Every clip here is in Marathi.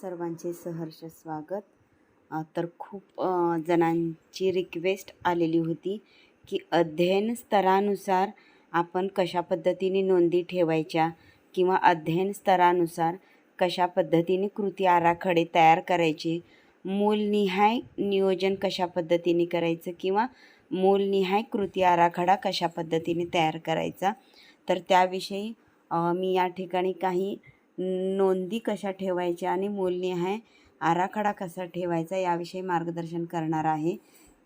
सर्वांचे सहर्ष स्वागत. तर खूप जणांची रिक्वेस्ट आलेली होती की अध्ययन स्तरानुसार आपण कशा पद्धतीने नोंदी ठेवायच्या किंवा अध्ययन स्तरानुसार कशा पद्धतीने कृती आराखडे तयार करायचे मूलनिहाय नियोजन कशा पद्धतीने करायचं किंवा मूलनिहाय कृती आराखडा कशा पद्धतीने तयार करायचा. तर त्याविषयी मी या ठिकाणी काही नोंदी कशा ठेवायच्या आणि मूलनिहाय आराखडा कसा ठेवायचा याविषयी मार्गदर्शन करणार आहे.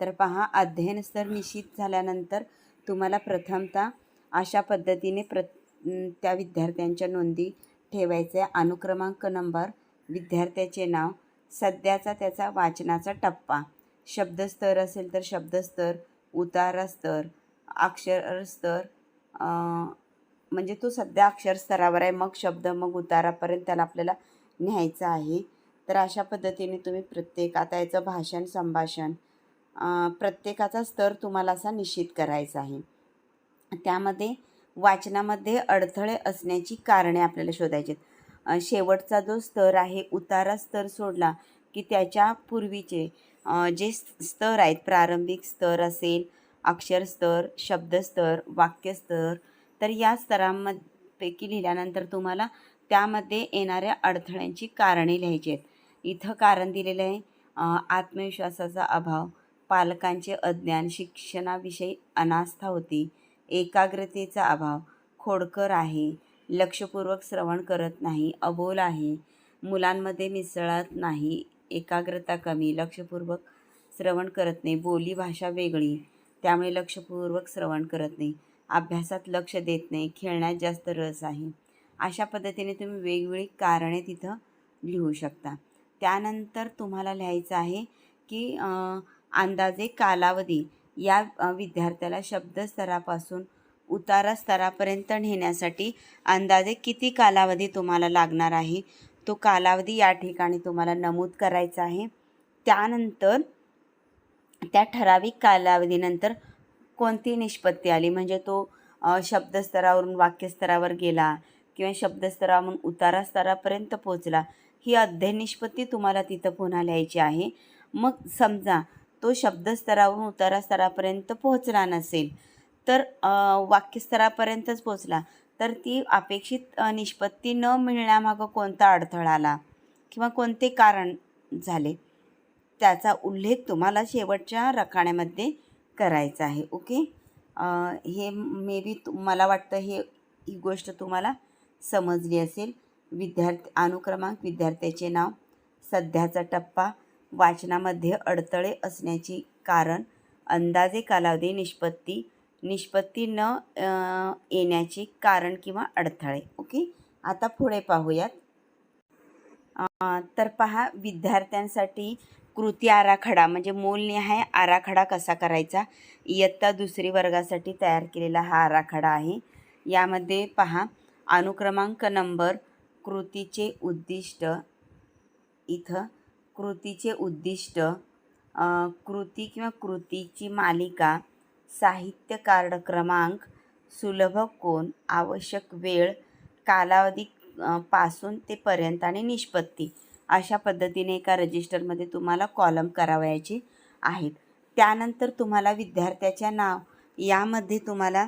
तर पहा अध्ययन स्तर निश्चित झाल्यानंतर तुम्हाला प्रथमतः अशा पद्धतीने प्र त्या विद्यार्थ्यांच्या नोंदी ठेवायच्या. अनुक्रमांक नंबर विद्यार्थ्याचे नाव सध्याचा त्याचा वाचनाचा टप्पा. शब्दस्तर असेल तर शब्दस्तर उतारा स्तर अक्षर स्तर म्हणजे तो सध्या अक्षर स्तरावर आहे. मग शब्द मग उतारापर्यंत त्याला आपल्याला न्यायचा आहे. तर अशा पद्धतीने तुम्ही प्रत्येक आता याचं भाषण संभाषण प्रत्येकाचा स्तर तुम्हाला असा निश्चित करायचा आहे. त्यामध्ये वाचनामध्ये अडथळे असण्याची कारणे आपल्याला शोधायची आहेत. शेवटचा जो स्तर आहे उतारा स्तर सोडला की त्याच्या पूर्वीचे जे स्तर आहेत प्रारंभिक स्तर असेल अक्षर स्तर शब्दस्तर वाक्यस्तर तर या स्तरांपैकी लिहिल्यानंतर तुम्हाला त्यामध्ये येणाऱ्या अडथळ्यांची कारणे लिहायची आहेत. इथं कारण दिलेलं आहे आत्मविश्वासाचा अभाव पालकांचे अज्ञान शिक्षणाविषयी अनास्था होती एकाग्रतेचा अभाव खोडकर आहे लक्षपूर्वक श्रवण करत नाही अबोल आहे मुलांमध्ये मिसळत नाही एकाग्रता कमी लक्षपूर्वक श्रवण करत नाही बोली भाषा वेगळी त्यामुळे लक्षपूर्वक श्रवण करत नाही. अभ्यासात लक्ष देत नाही खेळण्यात जास्त रस आहे. अशा पद्धतीने तुम्ही वेगवेगळी कारणे तिथं लिहू शकता. त्यानंतर तुम्हाला लिहायचं आहे की अंदाजे कालावधी या विद्यार्थ्याला शब्दस्तरापासून उतारा स्तरापर्यंत नेण्यासाठी अंदाजे किती कालावधी तुम्हाला लागणार आहे? तो कालावधी या ठिकाणी तुम्हाला नमूद करायचा आहे. त्यानंतर त्या ठराविक कालावधीनंतर कोणती निष्पत्ती आली? म्हणजे तो शब्दस्तरावरून वाक्यस्तरावर गेला किंवा शब्दस्तरावरून उतारा स्तरापर्यंत पोचला ही अध्ययन निष्पत्ती तुम्हाला तिथं पुन्हा लिहायची आहे. मग समजा तो शब्दस्तरावरून उतारा स्तरापर्यंत पोहोचला नसेल तर वाक्यस्तरापर्यंतच पोचला तर ती अपेक्षित निष्पत्ती न मिळण्यामागं कोणता अडथळा आला किंवा कोणते कारण झाले? त्याचा उल्लेख तुम्हाला शेवटच्या रखाण्यामध्ये करायचं आहे ओके? हे मे बी मला वाटतं हे ही गोष्ट तुम्हाला समजली असेल. विद्यार्थी अनुक्रमांक विद्यार्थ्याचे नाव सध्याचा टप्पा वाचनामध्ये अडथळे असण्याची कारण अंदाजे कालावधी निष्पत्ती निष्पत्ती न येण्याचे कारण किंवा अडथळे ओके? आता पुढे पाहूयात. तर पहा विद्यार्थ्यांसाठी कृती आराखडा म्हणजे मूलनिहाय आराखडा कसा करायचा? इयत्ता दुसरी वर्गासाठी तयार केलेला हा आराखडा आहे. यामध्ये पहा अनुक्रमांक नंबर कृतीचे उद्दिष्ट इथं कृतीचे उद्दिष्ट कृती किंवा कृतीची मालिका साहित्य कार्ड क्रमांक सुलभ कोण आवश्यक वेळ कालावधी पासून ते पर्यंत आणि निष्पत्ती. अशा पद्धतीने एका रजिस्टरमध्ये तुम्हाला कॉलम करावयाचे आहेत. त्यानंतर तुम्हाला विद्यार्थ्याच्या नाव यामध्ये तुम्हाला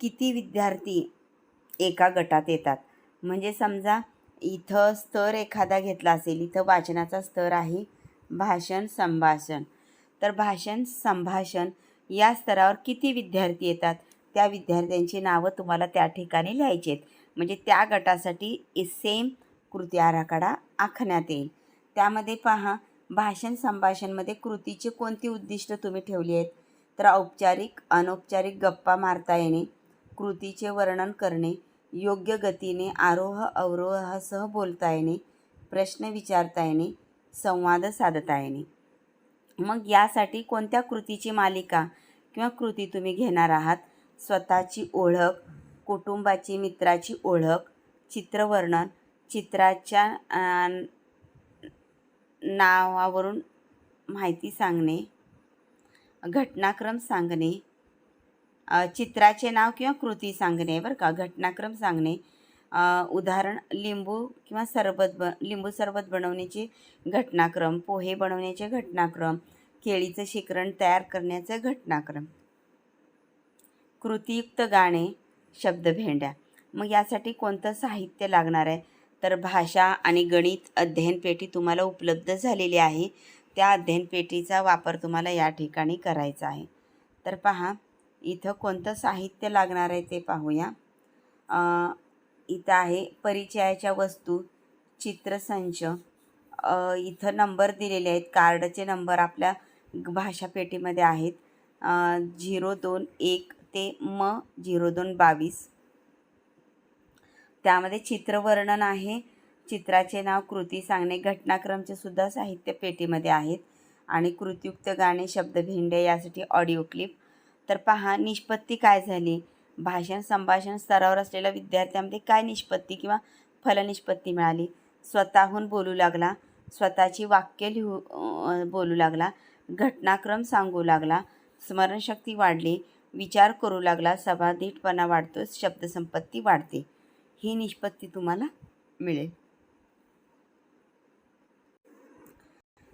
किती विद्यार्थी एका गटात येतात. म्हणजे समजा इथं स्तर एखादा घेतला असेल इथं वाचनाचा स्तर आहे भाषण संभाषण. तर भाषण संभाषण या स्तरावर किती विद्यार्थी येतात? त्या विद्यार्थ्यांची नावं तुम्हाला त्या ठिकाणी लिहायची आहेत. म्हणजे त्या गटासाठी सेम कृती आराखडा आखण्यात येईल. त्यामध्ये पहा भाषण संभाषणमध्ये कृतीचे कोणती उद्दिष्ट तुम्ही ठेवली आहेत? तर औपचारिक अनौपचारिक गप्पा मारता येणे कृतीचे वर्णन करणे योग्य गतीने आरोह अवरोहासह बोलता येणे प्रश्न विचारता येणे संवाद साधता येणे. मग यासाठी कोणत्या कृतीची मालिका किंवा कृती तुम्ही घेणार आहात? स्वतःची ओळख कुटुंबाची मित्राची ओळख चित्रवर्णन चित्राच्या नावावरून माहिती सांगणे घटनाक्रम सांगणे चित्राचे नाव किंवा कृती सांगणे बरं का? घटनाक्रम सांगणे उदाहरण लिंबू किंवा सरबत ब लिंबू सरबत बनवण्याचे घटनाक्रम पोहे बनवण्याचे घटनाक्रम केळीचं शिकरण तयार करण्याचे घटनाक्रम. कृतीयुक्त गाणे शब्दभेंड्या मग यासाठी कोणतं साहित्य लागणार आहे? तर भाषा आणि गणित अध्ययन पेटी तुम्हाला उपलब्ध झालेली आहे. त्या अध्ययन पेटीचा वापर तुम्हाला या ठिकाणी करायचा आहे. तर पहा इथं कोणतं साहित्य लागणार आहे ते पाहूया. इथं आहे परिचयाच्या वस्तू चित्रसंच. इथं नंबर दिलेले आहेत. कार्डचे नंबर आपल्या भाषा पेटीमध्ये आहेत झिरो दोन एक ते म झिरो दोन बावीस. त्यामध्ये चित्रवर्णन आहे. चित्राचे नाव कृती सांगणे. घटनाक्रमचे सुद्धा साहित्य पेटीमध्ये आहेत. आणि कृतियुक्त गाणे शब्दभिंडे यासाठी ऑडिओ क्लिप तर पहा निष्पत्ती काय झाली? भाषण संभाषण स्तरावर असलेल्या विद्यार्थ्यांमध्ये काय निष्पत्ती किंवा फलनिष्पत्ती मिळाली? स्वतःहून बोलू लागला. स्वतःची वाक्य लिहू बोलू लागला. घटनाक्रम सांगू लागला. स्मरणशक्ती वाढली. विचार करू लागला. सभाधीटपणा वाढतो शब्दसंपत्ती वाढते. ही निष्पत्ती तुम्हाला मिळेल.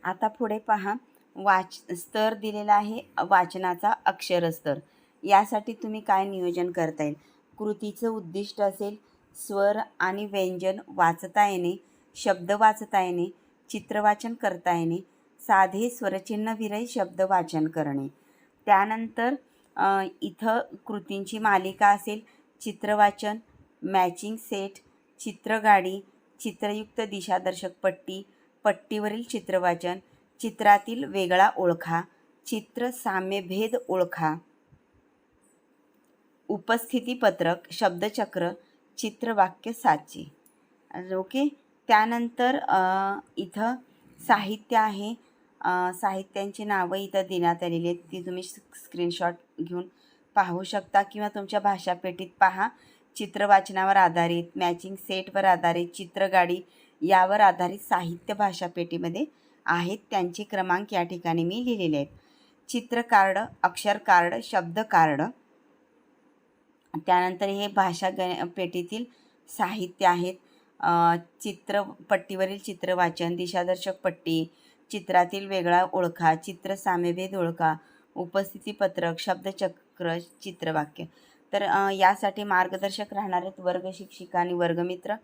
आता पुढे पहा वाच स्तर दिलेला आहे वाचनाचा अक्षर स्तर यासाठी तुम्ही काय नियोजन करता येईल? कृतीचं उद्दिष्ट असेल स्वर आणि व्यंजन वाचता येणे शब्द वाचता येणे चित्रवाचन करता येणे साधे स्वरचिन्हविरही शब्द वाचन करणे. त्यानंतर इथं कृतींची मालिका असेल चित्रवाचन मॅचिंग सेट चित्रगाडी चित्रयुक्त दिशादर्शक पट्टी पट्टीवरील चित्रवाचन चित्रातील वेगळा ओळखा चित्र साम्यभेद ओळखा. उपस्थितीपत्रक शब्दचक्र चित्रवाक्य साचे. ओके? त्यानंतर इथं साहित्य आहे. साहित्यांची नावं इथं देण्यात आलेली आहेत. ती तुम्ही स्क्रीनशॉट घेऊन पाहू शकता किंवा तुमच्या भाषापेटीत पहा. चित्रवाचनावर आधारित मॅचिंग सेटवर आधारित चित्रगाडी यावर आधारित साहित्य भाषा पेटीमध्ये आहेत. त्यांचे क्रमांक या ठिकाणी मी लिहिलेले आहेत. चित्र कार्ड अक्षर कार्ड शब्द कार्ड. त्यानंतर हे भाषा ग पेटीतील साहित्य आहेत. चित्रपट्टीवरील चित्र पट्टीवरील चित्रवाचन दिशादर्शक पट्टी चित्रातील वेगळा ओळखा चित्र साम्यभेद ओळखा उपस्थितीपत्रक शब्दचक्र चित्रवाक्य. तर यासाठी मार्गदर्शक राहणार आहेत वर्ग शिक्षिका आणि वर्गमित्र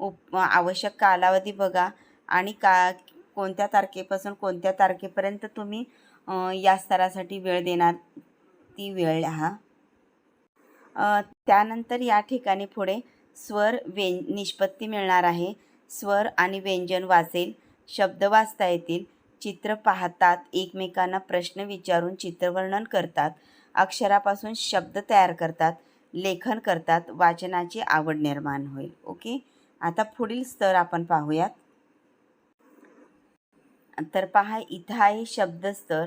उप आवश्यक कालावधी बघा आणि का कोणत्या तारखेपासून कोणत्या तारखेपर्यंत तुम्ही या स्तरासाठी वेळ देणार ती वेळ लिहा. त्यानंतर या ठिकाणी पुढे स्वर व्यं निष्पत्ती मिळणार आहे. स्वर आणि व्यंजन वाचेल शब्द वाचता येतील. चित्र पाहतात एकमेकांना प्रश्न विचारून चित्रवर्णन करतात अक्षरापासून शब्द तयार करतात लेखन करतात वाचनाची आवड निर्माण होईल. ओके? आता पुढील स्तर आपण पाहूयात. तर पहा इथं आहे शब्दस्तर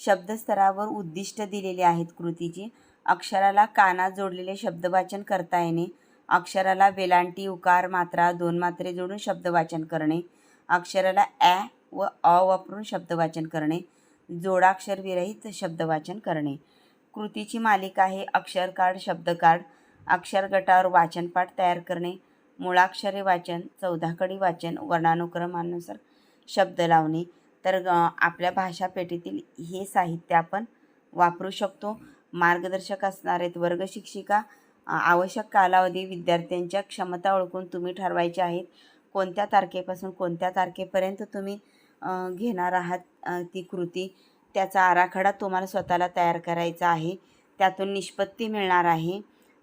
शब्दस्तरावर उद्दिष्ट दिलेले आहेत कृतीची. अक्षराला काना जोडलेले शब्दवाचन करता येणे. अक्षराला वेलांटी उकार मात्रा दोन मात्रे जोडून शब्दवाचन करणे. अक्षराला ॲ व अ वापरून शब्दवाचन करणे. जोडाक्षरविरहित शब्दवाचन करणे. कृतीची मालिका आहे अक्षर कार्ड शब्द कार्ड अक्षर गटावर वाचनपाठ तयार करणे. मुळाक्षरे वाचन चौदाकडी वाचन वर्णानुक्रमानुसार शब्द लावणे. तर आपल्या भाषा पेटीतील हे साहित्य आपण वापरू शकतो. मार्गदर्शक असणारे वर्गशिक्षिका वर्ग शिक्षिका. आवश्यक कालावधी विद्यार्थ्यांच्या क्षमता ओळखून तुम्ही ठरवायचे आहेत. कोणत्या तारखेपासून कोणत्या तारखेपर्यंत तुम्ही घेणार आहात ती कृती. त्याचा आराखडा तुम्हाला स्वतःला तयार करायचा आहे. त्यातून निष्पत्ती मिळणार आहे.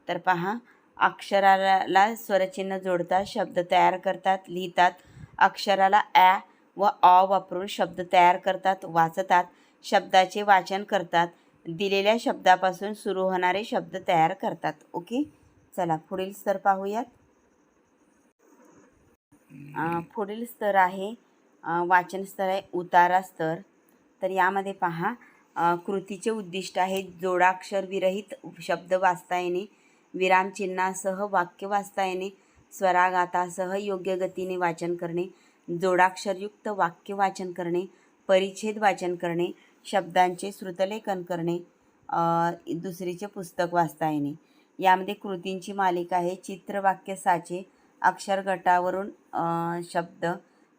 तर पहा अक्षराला स्वरचिन्ह जोडतात शब्द तयार करतात लिहितात. अक्षराला ॲ व ऑ वापरून शब्द तयार करतात वाचतात. शब्दाचे वाचन करतात. दिलेल्या शब्दापासून सुरू होणारे शब्द तयार करतात. ओके? चला पुढील स्तर पाहूयात. पुढील स्तर आहे. वाचन स्तर आहे उतारा स्तर तर यामध्ये पहा कृतीचे उद्दिष्ट आहे जोडाक्षर विरहित शब्द वाचता येणे विरामचिन्हासह वाक्य वाचता येणे स्वराघातासह योग्य गतीने वाचन करणे जोडाक्षरयुक्त वाक्य वाचन करणे परिच्छेद वाचन करणे शब्दांचे श्रुतलेखन करणे दुसरीचे पुस्तक वाचता येणे. यामध्ये कृतींची मालिका आहे चित्रवाक्य साचे अक्षरगटावरून शब्द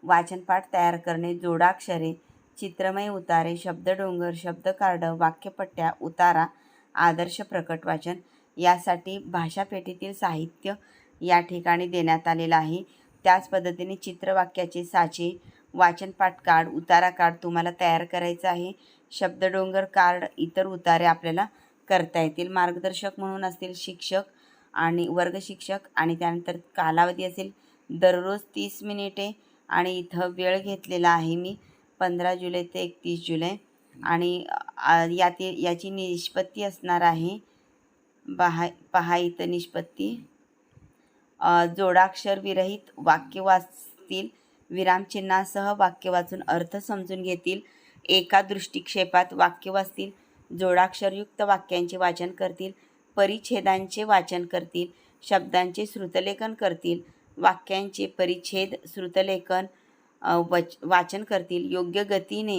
वाचनपाठ तयार करणे जोडाक्षरे चित्रमय उतारे शब्दडोंगर शब्दकार्ड वाक्यपट्ट्या उतारा आदर्श प्रकट वाचन यासाठी भाषापेठेतील साहित्य या ठिकाणी देण्यात आलेलं आहे. त्याच पद्धतीने चित्रवाक्याचे साचे वाचनपाठ कार्ड उतारा कार्ड तुम्हाला तयार करायचं आहे. शब्दडोंगर कार्ड इतर उतारे आपल्याला करता येतील. मार्गदर्शक म्हणून असतील शिक्षक आणि वर्ग शिक्षक आणि त्यानंतर कालावधी असेल दररोज तीस मिनिटे आणि इथं वेळ घेतलेला आहे मी. पंधरा जुलै ते एकतीस जुलै. आणि आ, याची निष्पत्ती असणार आहे. बहा पहा इथं निष्पत्ती. जोडाक्षर विरहित वाक्य वाचतील. विरामचिन्हासह वाक्य वाचून अर्थ समजून घेतील. एका दृष्टिक्षेपात वाक्य वाचतील. जोडाक्षरयुक्त वाक्यांचे वाचन करतील. परिच्छेदांचे वाचन करतील. शब्दांचे श्रुतलेखन करतील. वाक्यांचे परिच्छेद श्रुतलेखन वच वाचन करतील. योग्य गतीने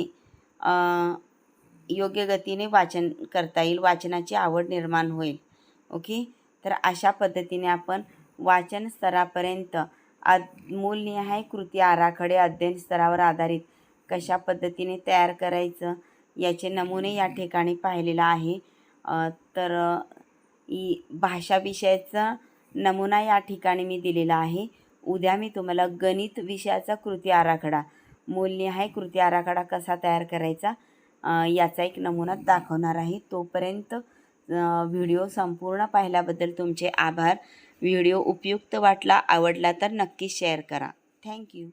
योग्य गतीने वाचन करता येईल. वाचनाची आवड निर्माण होईल. ओके? तर अशा पद्धतीने आपण वाचन स्तरापर्यंत आ मूलनिहाय कृती आराखडे अध्ययन स्तरावर आधारित कशा पद्धतीने तयार करायचं याचे नमुने या ठिकाणी पाहिलेला आहे. तर भाषाविषयाचं ई नमुना या ठिकाणी मी दिलेला आहे. उद्या मी तुम्हाला गणित विषयाचा कृती आराखडा मूलनिहाय कृती आराखडा कसा तयार करायचा याचा एक नमुना दाखवणार आहे. तोपर्यंत व्हिडिओ संपूर्ण पाहिल्याबद्दल तुमचे आभार. व्हिडिओ उपयुक्त वाटला आवडला तर नक्की शेअर करा. थँक्यू